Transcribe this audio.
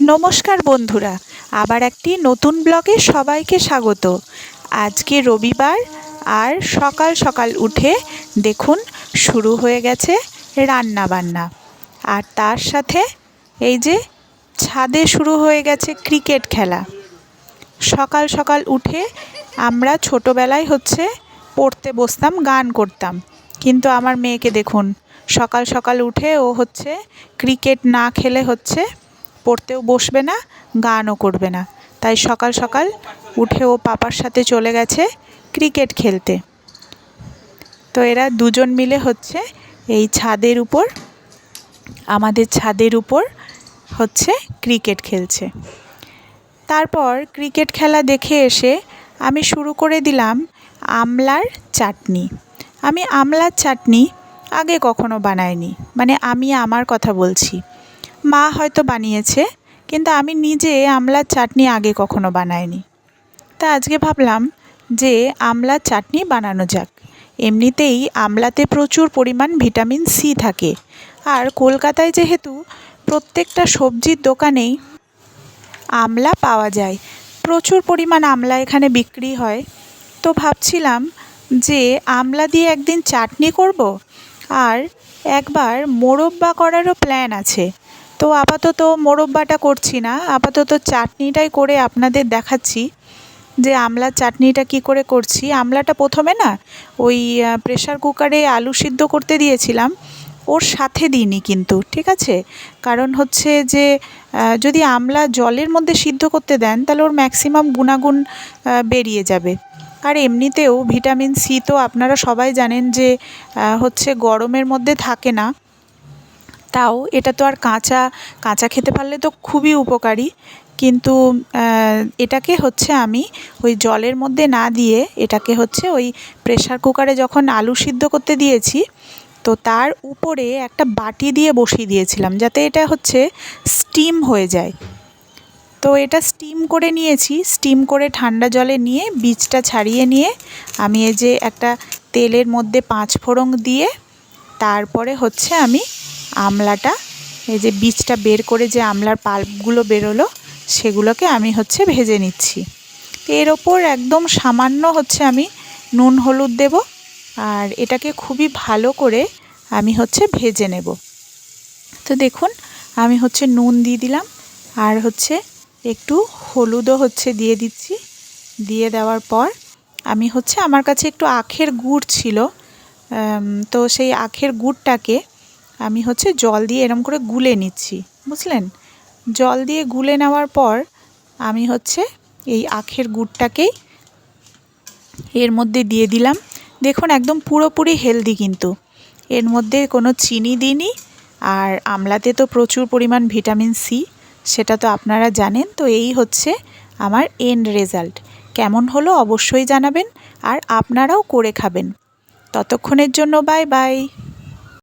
নমস্কার বন্ধুরা, আবার একটি নতুন ব্লগে সবাইকে স্বাগত। আজকে রবিবার আর সকাল সকাল উঠে দেখুন শুরু হয়ে গেছে রান্না বান্না। আর তার সাথে এই যে ছাদে শুরু হয়ে গেছে ক্রিকেট খেলা। সকাল সকাল উঠে আমরা ছোটোবেলায় হচ্ছে পড়তে বসতাম, গান করতাম। কিন্তু আমার মেয়েকে দেখুন, সকাল সকাল উঠে ও হচ্ছে ক্রিকেট না খেলে হচ্ছে পড়তেও বসবে না, গানও করবে না। তাই সকাল সকাল উঠে ও পাপার সাথে চলে গেছে ক্রিকেট খেলতে। তো এরা দুজন মিলে হচ্ছে এই ছাদের উপর, আমাদের ছাদের উপর হচ্ছে ক্রিকেট খেলছে। তারপর ক্রিকেট খেলা দেখে এসে আমি শুরু করে দিলাম আমলার চাটনি। আমি আমলার চাটনি আগে কখনো বানাইনি মানে আমি আমার কথা বলছি। মা হয়তো বানিয়েছে, কিন্তু আমি নিজে আমলার চাটনি আগে কখনো বানাইনি। তা আজকে ভাবলাম যে আমলার চাটনি বানানো যাক। এমনিতেই আমলাতে প্রচুর পরিমাণ ভিটামিন সি থাকে। আর কলকাতায় যেহেতু প্রত্যেকটা সবজির দোকানেই আমলা পাওয়া যায়, প্রচুর পরিমাণ আমলা এখানে বিক্রি হয়। তো ভাবছিলাম যে আমলা দিয়ে একদিন চাটনি করব, আর একবার মোরব্বা করারও প্ল্যান আছে। তো আপাতত মোরব্বাটা করছি না। আপাতত চাটনিটাই করে আপনাদের দেখাচ্ছি যে আমলার চাটনিটা কি করে করছি। আমলাটা প্রথমে না ওই প্রেশার কুকারে আলু সিদ্ধ করতে দিয়েছিলাম। ওর সাথে দিইনি কিন্তু, ঠিক আছে? কারণ হচ্ছে যে যদি আমলা জলের মধ্যে সিদ্ধ করতে দেন, তাহলে ওর ম্যাক্সিমাম গুণাগুণ বেরিয়ে যাবে। আর এমনিতেও ভিটামিন সি তো আপনারা সবাই জানেন যে হচ্ছে গরমের মধ্যে থাকে না। তাও এটা তো আর কাঁচা কাঁচা খেতে পারলে তো খুবই উপকারী। কিন্তু এটাকে হচ্ছে আমি ওই জলের মধ্যে না দিয়ে এটাকে হচ্ছে ওই প্রেশার কুকারে যখন আলু সিদ্ধ করতে দিয়েছি, তো তার উপরে একটা বাটি দিয়ে বসিয়ে দিয়েছিলাম যাতে এটা হচ্ছে স্টিম হয়ে যায়। তো এটা স্টিম করে নিয়েছি স্টিম করে ঠান্ডা জলে নিয়ে, বীজটা ছাড়িয়ে নিয়ে আমি এই যে একটা তেলের মধ্যে পাঁচ ফোড়ন দিয়ে, তারপরে হচ্ছে আমি আমলাটা, এই যে বীজটা বের করে যে আমলার পাল্পগুলো বেরোলো, সেগুলোকে আমি হচ্ছে ভেজে নিচ্ছি। এর ওপর একদম সামান্য হচ্ছে আমি নুন হলুদ দেব, আর এটাকে খুবই ভালো করে আমি হচ্ছে ভেজে নেব। তো দেখুন, আমি হচ্ছে নুন দিয়ে দিলাম, আর হচ্ছে একটু হলুদও হচ্ছে দিয়ে দিচ্ছি। দিয়ে দেওয়ার পর আমি হচ্ছে আমার কাছে একটু আখের গুড় ছিল তো সেই আখের গুড়টাকে আমি হচ্ছে জল দিয়ে এরম করে গুলে নিচ্ছি, বুঝলেন? জল দিয়ে গুলে নেওয়ার পর আমি হচ্ছে এই আখের গুড়টাকেই এর মধ্যে দিয়ে দিলাম। দেখুন, একদম পুরোপুরি হেলদি কিন্তু। এর মধ্যে কোনো চিনি দিইনি, আর আমলাতে তো প্রচুর পরিমাণ ভিটামিন সি, সেটা তো আপনারা জানেন। তো এই হচ্ছে আমার এন্ড রেজাল্ট কেমন হলো অবশ্যই জানাবেন, আর আপনারাও করে খাবেন। ততক্ষণের জন্য বাই বাই